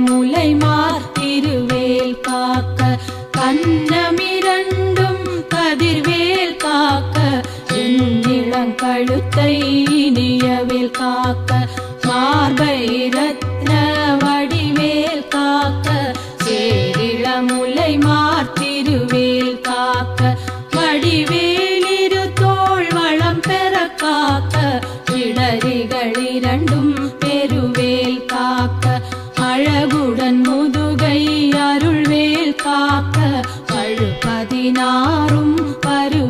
முலை மார்த்திருவேல் காக்க கண்ணமிரண்டும் கதிர்வேல் காக்க இளங்கழுத்தை இனியவேல் காக்க மார்பை ரத்ன வடிவேல் காக்க சேரிள முலை மார்த்திருவேல் காக்க வடிவேலிரு தோல் வளம் பெற காக்க இடரிகள் இரண்டும் പതിനാറും പരു